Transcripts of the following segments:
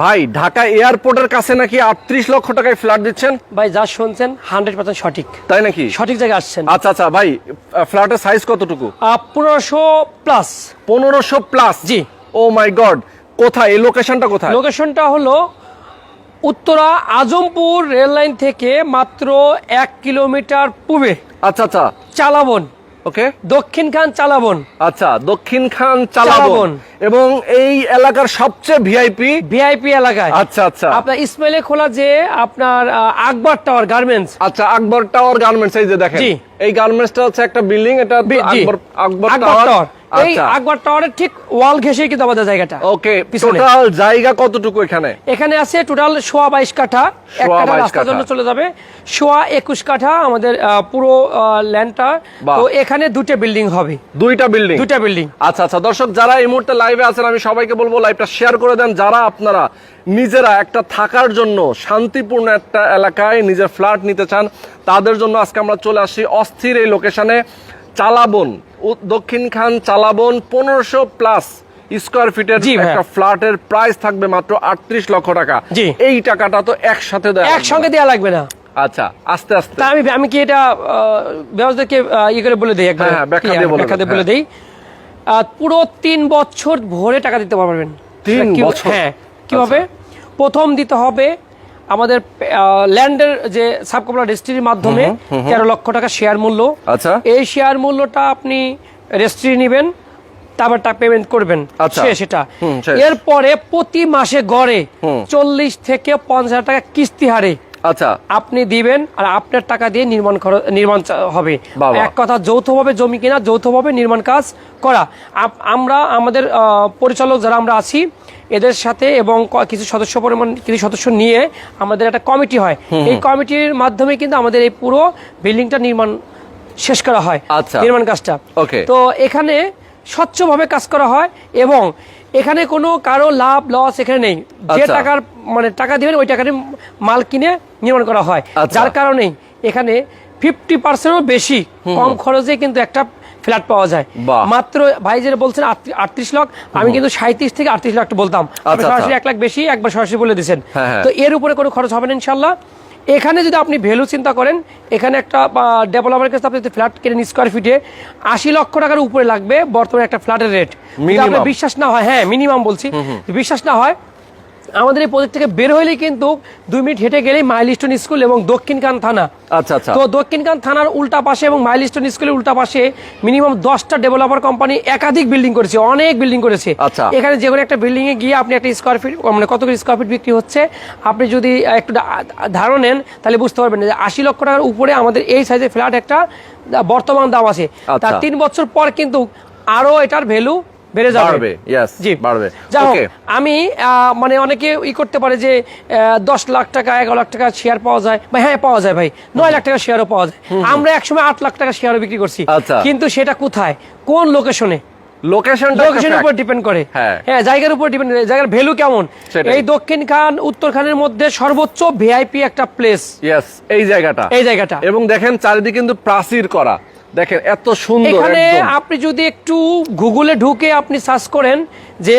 ভাই ঢাকা এয়ারপোর্টের কাছে নাকি আটত্রিশ লক্ষ টাকায় ফ্ল্যাট দিচ্ছেন? ভাই যা শুনছেন হান্ড্রেড পার্সেন্ট সঠিক। তাই নাকি? সঠিক জায়গায় আসছেন। আচ্ছা আচ্ছা ভাই ফ্ল্যাটের সাইজ কতটুকু? পনেরোশো প্লাস পনেরোশো প্লাস জি। ও মাই গড কোথায়? এই লোকেশনটা কোথায়? লোকেশনটা হলো উত্তরা আজমপুর রেল লাইন থেকে মাত্র এক কিলোমিটার পূবে। আচ্ছা আচ্ছা। চালাবন। ওকে? দক্ষিণ খান চালাবন। আচ্ছা দক্ষিণ খান চালাবন। এবং এই এলাকার সবচেয়ে ভিআইপি ভিআইপি এলাকায়। আচ্ছা আচ্ছা। আপনার ইসমাইলে খোলা যে আপনার আকবর টাওয়ার গার্মেন্টস আচ্ছা আকবর টাওয়ার গার্মেন্টস এই যে দেখেন। এই গার্মেন্টসটা হচ্ছে একটা বিল্ডিং এটা আকবর আকবর টাওয়ার এই আচ্ছা। আকবর টাওয়ারের ঠিক ওয়াল ঘেসেই কিন্তু আমাদের জায়গাটা। ওকে। টোটাল জায়গা কতটুকু এখানে? এখানে আছে টোটাল সোয়া বাইশ কাঠা। এক কাঠা রাস্তার জন্য চলে যাবে। সোয়া একুশ কাঠা আমাদের পুরো ল্যান্ডটা। তো এখানে দুটো বিল্ডিং হবে। দুইটা বিল্ডিং? দুটা বিল্ডিং। আচ্ছা আচ্ছা। দর্শক যারা এই মুহূর্তে লাইভে আছেন আমি সবাইকে বলব লাইভটা শেয়ার করে দেন। যারা আপনারা নিজেরা একটা থাকার জন্য শান্তিপূর্ণ একটা এলাকায় নিজের ফ্ল্যাট নিতে চান তাদের জন্য আজকে আমরা চলে আসি অস্থির এই লোকেশনে চালাবন। দক্ষিণ খান চালাবন পনেরোশো প্লাস স্কোয়ার ফিটের একটা ফ্ল্যাটের প্রাইস থাকবে মাত্র আটত্রিশ লক্ষ টাকা। এই টাকাটা তো একসাথে একসঙ্গে দেওয়া লাগবে না। আচ্ছা আস্তে আস্তে। আমি আমি কি এটা ব্যবসাকে ইয়ে করে বলে দিই একবার? হ্যাঁ, হ্যাঁ, ব্যাখ্যা দিয়ে বলে দিই। আহ, পুরো তিন বছর ভরে টাকা দিতে পারবেন। তিন কি- বছর? হ্যাঁ কীভাবে প্রথম দিতে হবে আমাদের ল্যান্ডের যে সাবকপলা রেজিস্ট্রির মাধ্যমে তেরো লক্ষ টাকা শেয়ার মূল্য। আচ্ছা। এই শেয়ার মূল্যটা আপনি রেজিস্ট্রি নেবেন তারপর টাকা পেমেন্ট করবেন। আচ্ছা। শেষ এটা। এরপরে প্রতি মাসে গড়ে চল্লিশ থেকে পঞ্চাশ টাকা কিস্তি হারে আচ্ছা। আপনি দিবেন আর আপনার টাকা দিয়ে নির্মাণ নির্মাণ হবে। এক কথা যৌথভাবে জমি কিনা যৌথভাবে নির্মাণ কাজ করা। আমরা আমাদের পরিচালক যারা আমরা আছি এদের সাথে এবং কিছু সদস্য পরিমাণ কিছু সদস্য নিয়ে আমাদের একটা কমিটি হয়। এই কমিটির মাধ্যমে কিন্তু আমাদের এই পুরো বিল্ডিংটা নির্মাণ শেষ করা হয় আচ্ছা। নির্মাণ কাজটা। তো এখানে স্বচ্ছভাবে কাজ করা হয় এবং এখানে কোনো কারও লাভ লস এখানে নেই। যে আচ্ছা। টাকার মানে টাকা দিবেন ওই টাকার মাল কিনে নির্মাণ করা হয়। আচ্ছা। যার কারণেই এখানে ফিফটি পার্সেন্টও বেশি কম খরচে কিন্তু একটা ফ্ল্যাট পাওয়া যায়। মাত্র ভাই যেটা বলছেন আটত্রিশ লাখ আমি কিন্তু সাঁত্রিশ থেকে আটত্রিশ লাখ বলতাম। আচ্ছা, সরাসরি। এক লাখ বেশি একবার সরাসরি বলে দিয়েছেন। হ্যাঁ, হ্যাঁ। তো এর উপরে কোনো খরচ হবে না ইনশাল্লাহ এখানে যদি আপনি ভ্যালু চিন্তা করেন এখানে একটা ডেভেলপারের কাছে আপনি যদি ফ্ল্যাট কেনেন স্কোয়ার ফিটে আশি লক্ষ টাকার উপরে লাগবে বর্তমানে একটা ফ্ল্যাটের রেট? বিশ্বাস না হয় হ্যাঁ মিনিমাম বলছি। বিশ্বাস না হয় আমাদের এই প্রজেক্ট থেকে বের হইলেই কিন্তু দুই মিনিট হেঁটে গেলেই মাইলস্টোন স্কুল এবং দক্ষিণকান থানা আচ্ছা আচ্ছা তো দক্ষিণকান থানার উল্টা পাশে এবং মাইলস্টোন স্কুলের উল্টা পাশে মিনিমাম দশটা ডেভেলপার কোম্পানি একাধিক বিল্ডিং করেছে অনেক বিল্ডিং করেছে আচ্ছা। এখানে যে কোনো একটা বিল্ডিং এ গিয়ে আপনি একটা স্কোয়ার ফিট মানে কত করে স্কোয়ার ফিট বিক্রি হচ্ছে আপনি যদি একটু ধারণা নেন তাহলে বুঝতে পারবেন যে আশি লক্ষ টাকার উপরে আমাদের এই সাইজের ফ্ল্যাট একটা বর্তমান দাম আছে তার আচ্ছা। তিন বছর পর কিন্তু আরও এটার ভ্যালু বেড়ে যাবে। জি। বাড়বে। Okay. আমি মানে অনেকে ই করতে পারে যে আহ, দশ লাখ টাকা এগারো লাখ টাকা শেয়ার পাওয়া যায়। ভাই হ্যাঁ পাওয়া যায় ভাই। নয় লাখ টাকা শেয়ারও পাওয়া যায়। আমরা একসময় লাখ টাকা শেয়ারও বিক্রি করছি। আচ্ছা। কিন্তু সেটা কোথায়? কোন লোকেশনে লোকেশনের উপর ডিপেন্ড করে। হ্যাঁ। হ্যাঁ জায়গার উপর ডিপেন্ড করে। জায়গার ভ্যালু কেমন? এই দক্ষিণ খান উত্তর খানের মধ্যে সর্বোচ্চ ভিআইপি একটা প্লেস ইয়েস এই জায়গাটা। এই জায়গাটা। এবং দেখেন চারিদিকে কিন্তু প্রাচীর করা। দেখেন এত সুন্দর এখানে আপনি যদি একটু গুগলে ঢুকে আপনি সার্চ করেন যে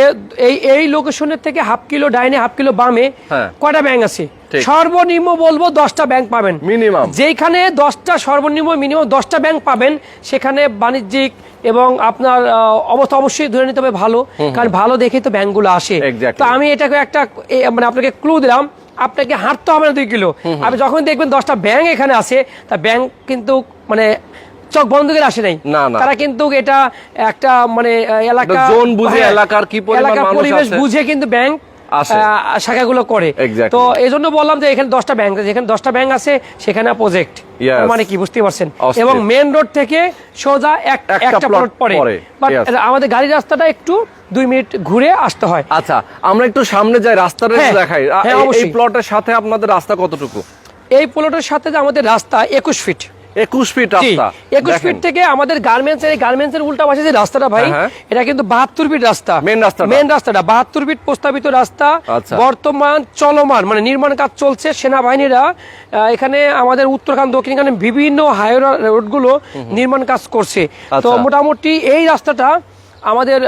এই এই লোকেশনের থেকে হাফ কিলো ডাইনে হাফ কিলো বামে হ্যাঁ। কয়টা ব্যাংক আছে? সর্বনিম্ন বলব দশটা ব্যাংক পাবেন। Minimum। যেখানে দশটা সর্বনিম্ন মিনিমাম দশটা ব্যাংক পাবেন সেখানে বাণিজ্যিক এবং আপনার অবস্থা অবশ্যই ধরে নিতে হবে ভালো। কারণ ভালো দেখেই তো ব্যাংকগুলো আসে। তো আমি এটাকে একটা মানে আপনাকে ক্লু দিলাম আপনাকে হাঁটতে হবে না দুই কিলো। আপনি যখন দেখবেন দশটা ব্যাংক এখানে আছে তা ব্যাংক কিন্তু মানে চোখ বন্ধ করে আসে নাই। না। তারা কিন্তু এটা একটা মানে এলাকা zone বুঝে হ্যাঁ, এলাকার কি এলাকার পরিবেশ বুঝে কিন্তু ব্যাংক শাখাগুলো করে। তো এই জন্য বললাম যে এখানে দশটা ব্যাংক আছে। যেখানে দশটা ব্যাংক আছে সেখানে প্রজেক্ট মানে কি বুঝতে পারছেন? এবং মেন রোড থেকে সোজা একটা একটা প্লট পরে। বাট আমাদের গাড়ির রাস্তাটা একটু দুই মিনিট ঘুরে আসতে হয়। আচ্ছা আমরা একটু সামনে যাই রাস্তাটা হ্যাঁ, দেখাই। হ্যাঁ, এই- প্লটের সাথে আপনাদের রাস্তা কতটুকু? এই প্লটের সাথে যে আমাদের রাস্তা একুশ ফিট একুশ ফিট রাস্তা। একুশ ফিট থেকে আমাদের গার্মেন্টস এই গার্মেন্টস এর উল্টা পাশে যে রাস্তাটা ভাই হ্যাঁ, হ্যাঁ। এটা কিন্তু বাহাত্তর ফিট রাস্তা। মেন রাস্তা মেন রাস্তাটা বাহাত্তর ফিট প্রস্তাবিত রাস্তা। আচ্ছা। বর্তমান চলমান মানে নির্মাণ কাজ চলছে সেনাবাহিনীরা। এখানে আমাদের উত্তরখান দক্ষিণখানে বিভিন্ন হাইওয়ে রোডগুলো নির্মাণ কাজ করছে। তো আচ্ছা। মোটামুটি এই রাস্তাটা আমাদের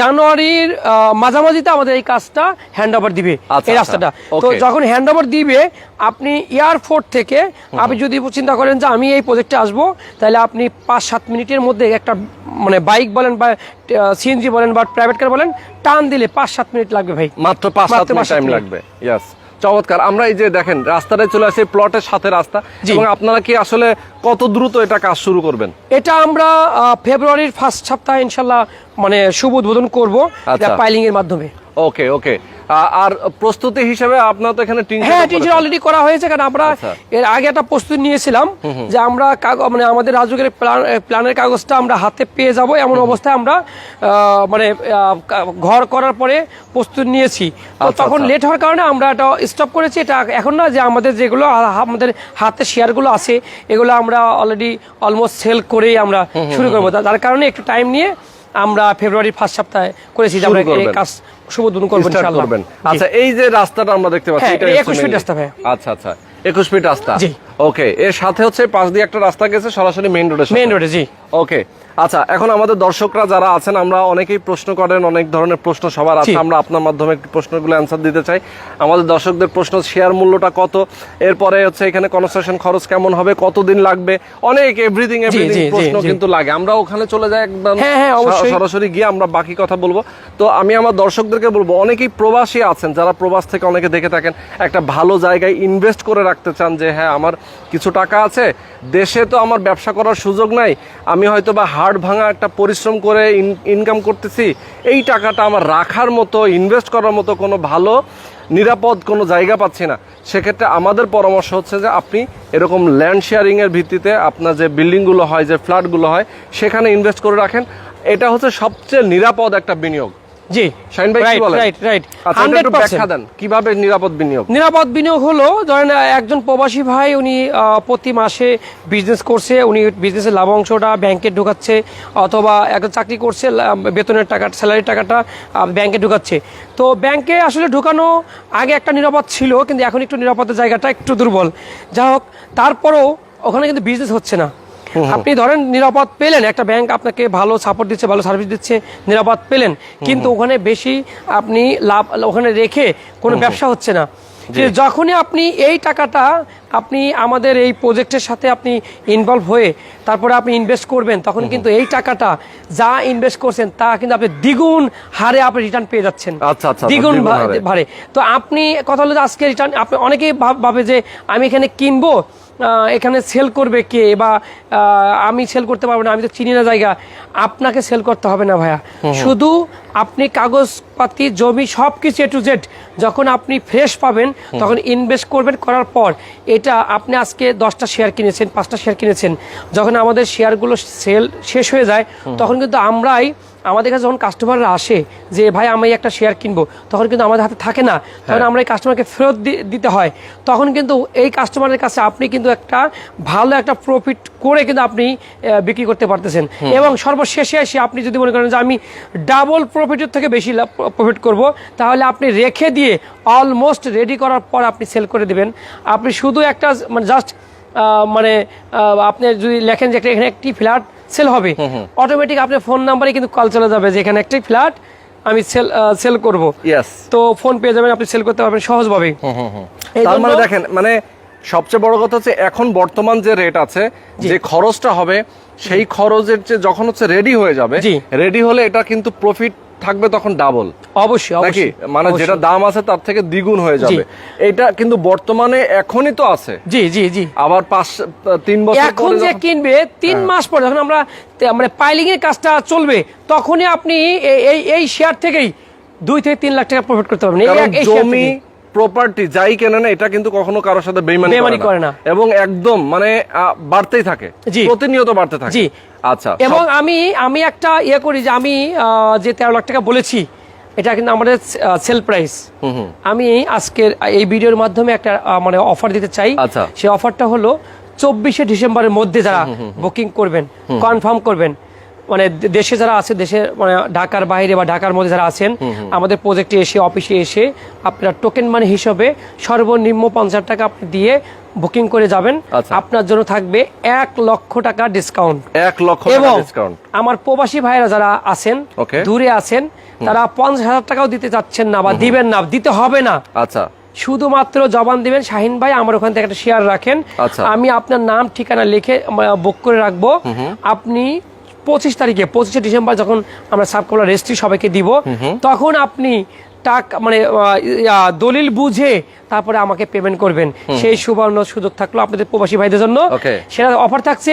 জানুয়ারির মাঝামাঝিতে আমাদের এই কাজটা হ্যান্ড ওভার দিবে আচ্ছা, এই আচ্ছা। রাস্তাটা। তো যখন হ্যান্ড ওভার দিবে আপনি এয়ারপোর্ট থেকে আপনি যদি চিন্তা করেন যে আমি এই প্রজেক্টে আসব তাহলে আপনি পাঁচ সাত মিনিটের মধ্যে একটা মানে বাইক বলেন বা সিএনজি বলেন বা প্রাইভেট কার বলেন টান দিলে পাঁচ সাত মিনিট লাগবে ভাই। মাত্র পাঁচ সাত মিনিট টাইম লাগবে ইয়াস চমৎকার। আমরা এই যে দেখেন রাস্তাটায় চলে আসি প্লটের সাথে রাস্তা। এবং আপনারা কি আসলে কত দ্রুত এটা কাজ শুরু করবেন? এটা আমরা ফেব্রুয়ারির ফার্স্ট সপ্তাহে ইনশাল্লাহ মানে শুভ উদ্বোধন করব আচ্ছা। পাইলিং এর মাধ্যমে। ওকে ওকে আর প্রস্তুতি হিসেবে আপনার তো এখানে হ্যাঁ টিচার অলরেডি করা। হয়েছে কারণ আমরা আচ্ছা। এর আগে একটা প্রস্তুতি নিয়েছিলাম যে আমরা মানে আমাদের রাজুকের প্ল্যানের কাগজটা আমরা হাতে পেয়ে যাব এমন অবস্থায় আমরা মানে ঘর করার পরে প্রস্তুতি নিয়েছি। আচ্ছা, তখন আচ্ছা। লেট হওয়ার কারণে আমরা এটা স্টপ করেছি। এটা এখন না যে আমাদের যেগুলো আমাদের হাতে শেয়ারগুলো আছে এগুলো আমরা অলরেডি অলমোস্ট সেল করেই আমরা শুরু করব। তার কারণে একটু টাইম নিয়ে আমরা ফেব্রুয়ারি ফার্স্ট সপ্তাহে করেছি যে আমরা এই কাজ শুভ উদ্বোধন করব ইনশাআল্লাহ। আচ্ছা এই যে রাস্তাটা আমরা দেখতে পাচ্ছি হ্যাঁ, এটা এটা 21 ফিট রাস্তা ভাই। আচ্ছা আচ্ছা একুশ ফিট রাস্তা জি। ওকে এর সাথে হচ্ছে পাশ দিয়ে একটা রাস্তা গেছে সরাসরি মেইন রোডে মেইন রোডে জি ওকে আচ্ছা এখন আমাদের দর্শকরা যারা আছেন আমরা অনেকেই প্রশ্ন করেন অনেক ধরনের প্রশ্ন সবার আছে। আমরা আপনার মাধ্যমে একটু প্রশ্নগুলো অ্যান্সার দিতে চাই। আমাদের দর্শকদের প্রশ্ন শেয়ার মূল্যটা কত? এরপরে হচ্ছে এখানে কনস্ট্রাকশন খরচ কেমন হবে? কতদিন লাগবে? অনেক এভরিথিং এভরিথিং প্রশ্ন কিন্তু লাগে। আমরা ওখানে চলে যাই একদম হ্যাঁ, হ্যাঁ, অবশ্যই। সরাসরি গিয়ে আমরা বাকি কথা বলব। তো আমি আমার দর্শকদেরকে বলব অনেকেই প্রবাসী আছেন যারা প্রবাস থেকে অনেকে দেখে থাকেন একটা ভালো জায়গায় ইনভেস্ট করে রাখতে চান যে হ্যাঁ আমার কিছু টাকা আছে দেশে তো আমার ব্যবসা করার সুযোগ নাই। আমি হয়তো বা হাড় ভাঙা একটা পরিশ্রম করে ইনকাম করতেছি। এই টাকাটা আমার রাখার মতো ইনভেস্ট করার মতো কোনো ভালো, নিরাপদ কোনো জায়গা পাচ্ছি না। সেক্ষেত্রে আমাদের পরামর্শ হচ্ছে যে আপনি এরকম ল্যান্ড শেয়ারিংয়ের ভিত্তিতে আপনার যে বিল্ডিংগুলো হয়, যে ফ্ল্যাটগুলো হয়, সেখানে ইনভেস্ট করে রাখেন। এটা হচ্ছে সবচেয়ে নিরাপদ একটা বিনিয়োগ। জি শাহিন ভাই কি রাইট বলেন? রাইট রাইট আচ্ছা এটা একটু ব্যাখ্যা দেন কীভাবে নিরাপদ বিনিয়োগ? নিরাপদ বিনিয়োগ হলো ধরেন একজন প্রবাসী ভাই উনি প্রতি মাসে বিজনেস করছে উনি বিজনেসের লাভ অংশটা ব্যাংকে ঢুকাচ্ছে অথবা একজন চাকরি করছে বেতনের টাকা স্যালারির টাকাটা ব্যাংকে ঢুকাচ্ছে। তো ব্যাংকে আসলে ঢুকানো আগে একটা নিরাপদ ছিল কিন্তু এখন একটু নিরাপদের জায়গাটা একটু দুর্বল। যা হোক তারপরেও ওখানে কিন্তু বিজনেস হচ্ছে না। আপনি ধরেন নিরাপদ পেলেন একটা ব্যাংক আপনাকে ভালো সাপোর্ট দিচ্ছে ভালো সার্ভিস দিচ্ছে নিরাপদ পেলেন। কিন্তু ওখানে বেশি আপনি লাভ ওখানে রেখে কোনো ব্যবসা হচ্ছে না। যখনই আপনি এই টাকাটা আপনি আমাদের এই প্রজেক্টের সাথে আপনি ইনভলভ হয়ে তারপরে আপনি ইনভেস্ট করবেন তখন কিন্তু এই টাকাটা যা ইনভেস্ট করছেন তা কিন্তু আপনি দ্বিগুণ হারে আপনি রিটার্ন পেয়ে যাচ্ছেন। আচ্ছা, আচ্ছা, দ্বিগুণ দ্বিগুণ হারে। ভারে। তো আপনি কথা হলো যে আজকে রিটার্ন আপনি অনেকেই ভাব- যে আমি এখানে কিনবো এখানে সেল করবে কে? বা আমি সেল করতে পারব না আমি তো চিনি না জায়গা। আপনাকে সেল করতে হবে না ভাইয়া। শুধু আপনি কাগজপাতি জমি সব কিছু এ টু জেড যখন আপনি ফ্রেশ পাবেন তখন ইনভেস্ট করবেন করার পর এটা আপনি আজকে দশটা শেয়ার কিনেছেন পাঁচটা শেয়ার কিনেছেন। যখন আমাদের শেয়ারগুলো সেল শেষ হয়ে যায় তখন কিন্তু আমরাই আমাদের কাছে যখন কাস্টমাররা আসে যে ভাই আমি একটা শেয়ার কিনবো তখন কিন্তু আমাদের হাতে থাকে না। তখন আমরা এই কাস্টমারকে ফেরত দি- দিতে হয়। তখন কিন্তু এই কাস্টমারের কাছে আপনি কিন্তু একটা ভালো একটা প্রফিট করে কিন্তু আপনি বিক্রি করতে পারতেছেন। এবং সর্বশেষে এসে আপনি যদি মনে করেন যে আমি ডাবল প্রফিটের থেকে বেশি প্রফিট করব তাহলে আপনি রেখে দিয়ে অলমোস্ট রেডি করার পর আপনি সেল করে দেবেন। আপনি শুধু একটা মানে জাস্ট মানে আপনি যদি লেখেন যে একটা- এখানে একটি ফ্ল্যাট সেল হবে। অটোমেটিক আপনার ফোন নাম্বারে কিন্তু কল চলে যাবে যে এখানে একটি ফ্ল্যাট আমি সেল সেল করব। ইয়েস তো ফোন পেয়ে যাবেন আপনি সেল করতে পারবেন সহজভাবে। ভাবে তার মানে দেখেন মানে সবচেয়ে বড় কথা হচ্ছে এখন বর্তমান যে রেট আছে যে খরচটা হবে সেই খরচের যে যখন হচ্ছে রেডি হয়ে যাবে রেডি হলে এটা কিন্তু প্রফিট থাকবে তখন ডাবল অবশ্যই নাকি? অবশ্যই মানে যেটা দাম আছে তার থেকে দ্বিগুণ হয়ে যাবে। এটা কিন্তু বর্তমানে এখনই তো আছে। জি জি জি। আবার পাঁচ তিন বছর এখন যে কিনবে তিন মাস পর যখন আমরা মানে পাইলিং এর কাজটা চলবে তখনই আপনি এই এই শেয়ার থেকেই দুই থেকে তিন লাখ টাকা প্রফিট করতে পারবেন। জমি। প্রপার্টি যাই কেনে না এটা কিন্তু কখনো কারোর সাথে বেইমানি করে না। এবং একদম মানে বাড়তেই থাকে। প্রতিনিয়ত বাড়তে থাকে জি। আচ্ছা এবং আমি আমি একটা ইয়ে করি যে আমি যে তেরো লাখ টাকা বলেছি এটা কিন্তু আমাদের সেল প্রাইস আমি আজকের এই ভিডিওর মাধ্যমে একটা মানে অফার দিতে চাই আচ্ছা। সেই অফারটা হলো চব্বিশে ডিসেম্বরের মধ্যে যারা বুকিং করবেন কনফার্ম করবেন মানে দেশে যারা আছে দেশে মানে ঢাকার বাইরে বা ঢাকার মধ্যে যারা আছেন আমাদের প্রজেক্টে এসে অফিসে এসে আপনারা টোকেন মানি হিসাবে সর্বনিম্ন পঞ্চাশ টাকা আপনি দিয়ে বুকিং করে যাবেন। আচ্ছা। আপনার জন্য থাকবে এক লক্ষ টাকা ডিসকাউন্ট এক লক্ষ এবং ডিসকাউন্ট আমার প্রবাসী ভাইরা যারা আছেন. দূরে আছেন তারা পঞ্চাশ হাজার টাকাও দিতে চাচ্ছেন না বা দিবেন না দিতে হবে না। আচ্ছা। শুধুমাত্র জবান দিবেন শাহিন ভাই আমার ওখান থেকে একটা শেয়ার রাখেন। আচ্ছা। আমি আপনার নাম ঠিকানা লিখে বুক করে রাখব। আপনি পঁচিশ তারিখে পঁচিশে ডিসেম্বর যখন আমরা সাবকমলা রেজিস্ট্রি সবাইকে দিব তখন আপনি টাকা মানে দলিল বুঝে তারপরে আমাকে পেমেন্ট করবেন। সেই সুবর্ণ সুযোগ থাকল আপনাদের প্রবাসী ভাইদের জন্য। সেটা অফার থাকছে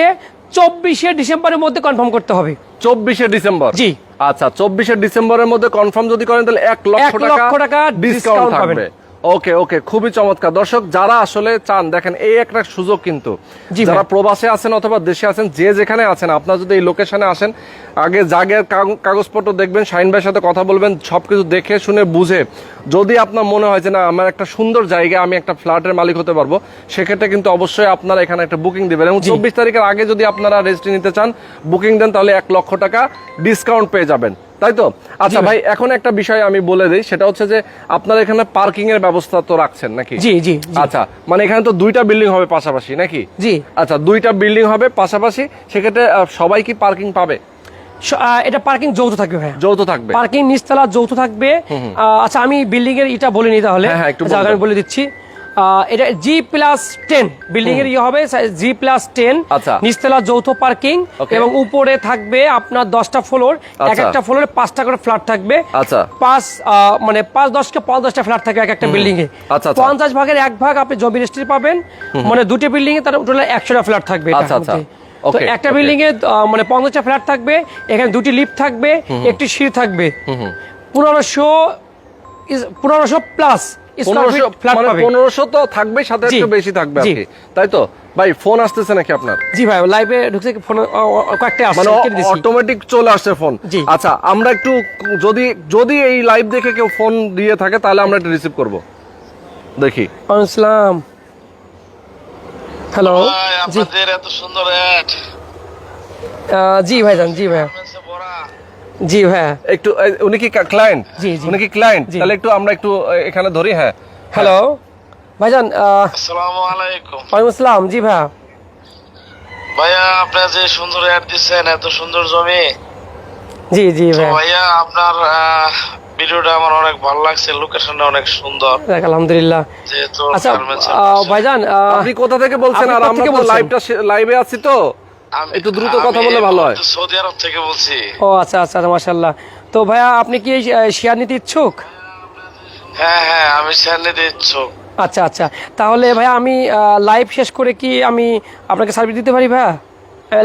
চব্বিশে ডিসেম্বরের মধ্যে কনফার্ম করতে হবে। চব্বিশে ডিসেম্বর? জি। আচ্ছা চব্বিশে ডিসেম্বরের মধ্যে কনফার্ম যদি করেন তাহলে এক লক্ষ টাকা ডিসকাউন্ট পাবেন। থাকবে। ওকে ওকে খুবই চমৎকার। দর্শক যারা আসলে চান দেখেন এই একটা সুযোগ কিন্তু। যারা প্রবাসে আছেন অথবা দেশে আছেন যে যেখানে আছেন আপনার যদি এই লোকেশনে আসেন আগে জাগের কাগ- কাগজপত্র দেখবেন শাহিন ভাইয়ের সাথে কথা বলবেন সবকিছু দেখে শুনে বুঝে। যদি আপনার মনে হয় যে না আমার একটা সুন্দর জায়গা আমি একটা ফ্ল্যাটের মালিক হতে পারব সেক্ষেত্রে কিন্তু অবশ্যই আপনারা এখানে একটা বুকিং দিবেন। এবং চব্বিশ তারিখের আগে যদি আপনারা রেজিস্ট্রি নিতে চান বুকিং দেন তাহলে এক লক্ষ টাকা ডিসকাউন্ট পেয়ে যাবেন। তাই তো? আচ্ছা ভাই এখন একটা বিষয় আমি বলে দিই সেটা হচ্ছে যে আপনারা এখানে পার্কিং এর ব্যবস্থা তো রাখছেন নাকি? জি জি আচ্ছা মানে এখানে তো দুইটা বিল্ডিং হবে পাশাপাশি নাকি? জি। আচ্ছা দুইটা বিল্ডিং হবে পাশাপাশি সেক্ষেত্রে সবাই কি পার্কিং পাবে? এটা পার্কিং যৌথ থাকবে ভাইয়া। যৌথ থাকবে। পার্কিং নিচতলা যৌথ থাকবে। আচ্ছা আমি বিল্ডিং এর এটা বলিনি তাহলে। হ্যাঁ, হ্যাঁ, একটু আচ্ছা, আমি বলে দিচ্ছি। এটা জি প্লাস টেন বিল্ডিং এর ইয়ে হবে জি প্লাস টেন। নিচতলা যৌথ পার্কিং এবং উপরে থাকবে আপনার দশটা ফ্লোর এক আচ্ছা। একটা ফ্লোরে পাঁচটা করে ফ্ল্যাট থাকবে। আচ্ছা। পাঁচ মানে পাঁচ দশটা পাঁচ দশটা ফ্ল্যাট থাকবে এক একটা বিল্ডিং এ। আচ্ছা। পঞ্চাশ ভাগের এক ভাগ আপনি জমি রেজিস্ট্রি পাবেন। মানে দুটি বিল্ডিং এ তার টোটাল একশোটা ফ্ল্যাট থাকবে। তো একটা বিল্ডিং এ মানে পঞ্চাশটা ফ্ল্যাট থাকবে এখানে দুটি লিফট থাকবে একটি সিঁড়ি থাকবে। পনেরোশো পনেরোশো প্লাস পনেরোশো মানে পনেরোশো তো থাকবে সাথে একটু বেশি থাকবে তাই তো? ভাই ফোন আসতেছে নাকি আপনার? জি ভাই লাইভে ঢুকছে ফোন কয়েকটা আসছে মানে অটোমেটিক চলে আসছে ফোন আচ্ছা আমরা একটু যদি যদি এই লাইভ দেখে কেউ ফোন দিয়ে থাকে তাহলে আমরা একটু রিসিভ করব। দেখি। আসসালাম। হ্যালো আপনাদের এত সুন্দর অ্যাড আহ, জি ভাইজান জি বড়া জি ভাইয়া একটু উনি কি ক্লায়েন্ট জি, জি। উনি কি ক্লায়েন্ট তাহলে একটু আমরা একটু এখানে ধরি হ্যাঁ। হ্যালো ভাইজান আসসালামু আলাইকুম। ওয়ালাইকুম আসসালাম। জি ভাইয়া। ভাইয়া আপনার যে সুন্দর অ্যাড দিচ্ছেন এত সুন্দর জমি। জি জি তো ভাইয়া। আপনার আহ, ভিডিওটা আমার অনেক ভালো লাগছে লোকেশনটা অনেক সুন্দর। দেখ, আলহামদুলিল্লাহ। আচ্ছা ভাইজান আপনি কোথা থেকে বলছেন আপনি আর আমরা লাইভটা লাইভে আছি তো? একটু দ্রুত কথা এই ভালো হয়। সৌদি আরব থেকে বলছি। ও আচ্ছা আচ্ছা মাশাল্লাহ তো ভাইয়া আপনি কি শেয়ার নিতে ইচ্ছুক? হ্যাঁ হ্যাঁ আমি শেয়ার নিতে ইচ্ছুক। আচ্ছা আচ্ছা। তাহলে ভাইয়া আমি লাইভ শেষ করে কি আমি আপনাকে সার্ভিস দিতে পারি ভাইয়া?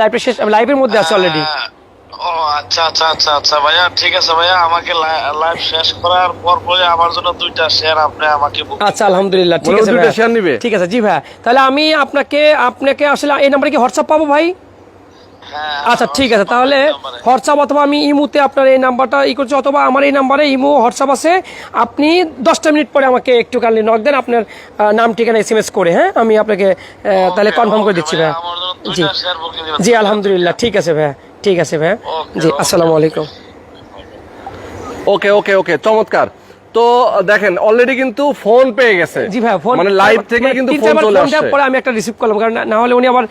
লাইভটা শেষ লাইভের মধ্যে আছে অলরেডি হ্যাঁ। ও আচ্ছা আচ্ছা আচ্ছা আচ্ছা ভাইয়া ঠিক আছে ভাইয়া আমাকে লাইভ শেষ করার পর পরে আমার জন্য দুইটা শেয়ার আপনি আমাকে আচ্ছা আলহামদুলিল্লাহ ঠিক আছে দুইটা share নিবে? ঠিক আছে জি ভাইয়া। তাহলে আমি আপনাকে আপনাকে আসলে এই নাম্বারে কি হোয়াটসঅ্যাপ পাবো ভাই? আচ্ছা ঠিক আছে তাহলে হোয়াটসঅ্যাপ অথবা আমি ইমুতে আপনার এই নাম্বারটা ই করছি অথবা আমার এই নাম্বারে ইমু হোয়াটসঅ্যাপ আছে। আপনি দশটা মিনিট পরে আমাকে একটু কালনি নক দেন আপনার নাম ঠিকানা এস এম এস করে হ্যাঁ? আমি আপনাকে তাহলে কনফার্ম করে দিচ্ছি ভাইয়া, জন্য জি। জি আলহামদুলিল্লাহ ঠিক আছে ভাইয়া ঠিক আছে ভাইয়া। জি আসসালামু আলাইকুম। ওকে ওকে ওকে চমৎকার। তো দেখেন অলরেডি কিন্তু ফোন পেয়ে গেছে। জি ভাই ফোন মানে লাইভ থেকে মানে কিন্তু ফোন চলে আসছে। পরে আমি একটা রিসিভ করলাম কারণ না- হলে উনি আবার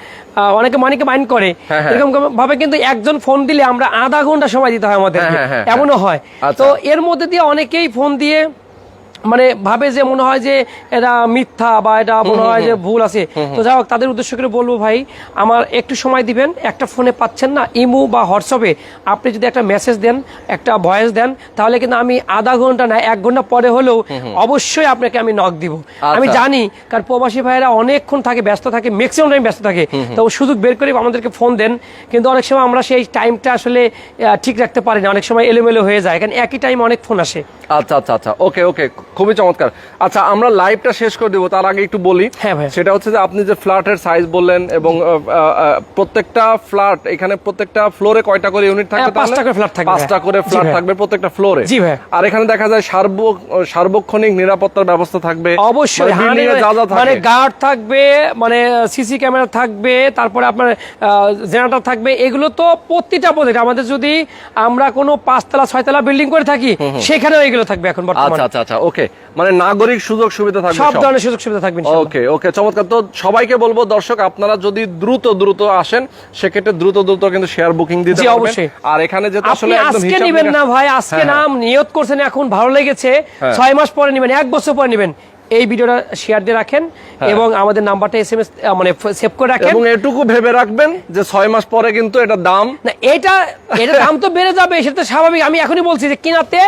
অনেকে মানিকে মাইন্ড করে। হ্যাঁ, হ্যাঁ। এরকম ভাবে কিন্তু একজন ফোন দিলে আমরা আধা ঘণ্টা সময় দিতে হয় আমাদের হ্যাঁ, এমনও হয়। আচ্ছা। তো এর মধ্যে দিয়ে অনেকেই ফোন দিয়ে মানে ভাবে যে মনে হয় যে এটা মিথ্যা বা এটা মনে হয় যে ভুল আছে। তো যাই হোক তাদের উদ্দেশ্য করে বলব ভাই আমার একটু সময় দিবেন একটা ফোনে পাচ্ছেন না ইমু বা হোয়াটসঅ্যাপে আপনি যদি একটা মেসেজ দেন একটা ভয়েস দেন তাহলে কিন্তু আমি আধা ঘণ্টা না এক ঘণ্টা পরে হলেও অবশ্যই আপনাকে আমি নক দিব। আমি আচ্ছা। জানি কারণ প্রবাসী ভাইয়েরা অনেকক্ষণ থাকে ব্যস্ত থাকে ম্যাক্সিমাম টাইম ব্যস্ত থাকে। তো সুযোগ বের করে আমাদেরকে ফোন দেন কিন্তু অনেক সময় আমরা সেই টাইমটা আসলে ঠিক রাখতে পারি না। অনেক সময় এলোমেলো হয়ে যায় কারণ একই টাইম অনেক ফোন আসে। আচ্ছা আচ্ছা আচ্ছা। ওকে ওকে খুবই চমৎকার। আচ্ছা আমরা লাইভটা শেষ করে দেবো তার আগে একটু বলি। হ্যাঁ ভাই। সেটা হচ্ছে যে আপনি যে ফ্ল্যাটের সাইজ বললেন এবং প্রত্যেকটা ফ্ল্যাট এখানে প্রত্যেকটা ফ্লোরে কয়টা করে ইউনিট থাকবে হ্যাঁ, পাঁচটা করে flat থাকবে, পাঁচটা। করে ফ্ল্যাট থাকবে প্রত্যেকটা ফ্লোরে জি ভাই। আর এখানে দেখা যায় সার্ব সার্বক্ষণিক নিরাপত্তার ব্যবস্থা থাকবে। অবশ্যই মানে যা মানে গার্ড থাকবে মানে সিসি ক্যামেরা থাকবে তারপরে আপনার জেনারেটর থাকবে। এগুলো তো প্রতিটা প্রজেক্ট আমাদের যদি আমরা কোনো পাঁচতলা ছয়তলা বিল্ডিং করে থাকি সেখানেও এগুলো থাকবে এখন আচ্ছা বর্তমানে। আচ্ছা আচ্ছা ওকে মানে নাগরিক সুযোগ সুবিধা থাকবে সব। ধরনের সুযোগ সুবিধা থাকবে ওকে ওকে চমৎকার তো সবাইকে বলব দর্শক আপনারা যদি দ্রুত দ্রুত আসেন সেক্ষেত্রে দ্রুত দ্রুত কিন্তু শেয়ার বুকিং দিতে অবশ্যই। আর এখানে যেতে আসলে আজকে নেবেন নিবেন না ভাই আজকে হ্যাঁ, নাম নিয়ত করছেন এখন ভালো লেগেছে হ্যাঁ। ছয় মাস পরে নেবেন এক বছর পরে নিবেন এই ভিডিওটা শেয়ার দিয়ে রাখেন এবং আমাদের নাম্বারটা এস এম এস মানে সেভ করে রাখেন। এবং এটুকু ভেবে রাখবেন যে ছয় মাস পরে কিন্তু এটা দাম না এটা এটা দাম তো বেড়ে যাবে সেটা তো স্বাভাবিক। আমি এখনই বলছি যে কিনাতে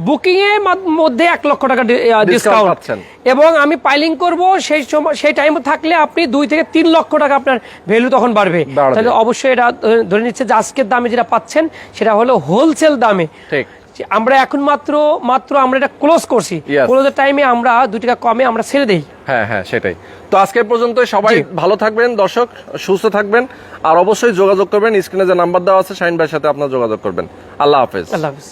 বুকিং এর মধ্যে এক লক্ষ টাকা ডিসকাউন্ট পাচ্ছেন। এবং আমি পাইলিং করব সেই সময় সেই টাইম থাকলে আপনি দুই থেকে তিন লক্ষ টাকা আপনার ভ্যালু তখন বাড়বে। তাহলে অবশ্যই এটা ধরে- ধরে নিচ্ছে যে আজকের দামে যেটা পাচ্ছেন সেটা হলো হোলসেল দামে। ঠিক। যে আমরা এখন মাত্র মাত্র আমরা এটা ক্লোজ করছি. ক্লোজের টাইমে আমরা দুই টাকা কমে আমরা ছেড়ে দেই। হ্যাঁ হ্যাঁ সেটাই। তো আজকে পর্যন্ত সবাই ভালো থাকবেন দর্শক সুস্থ থাকবেন। আর অবশ্যই যোগাযোগ করবেন স্ক্রিনে যে নাম্বার দেওয়া আছে শাহিন ভাইয়ের সাথে আপনার যোগাযোগ করবেন। আল্লাহ হাফেজ। আল্লাহ হাফিজ।